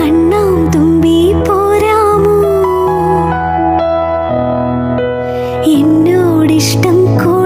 കണ്ണാം തുമ്പി എന്നോടിഷ്ടം കോ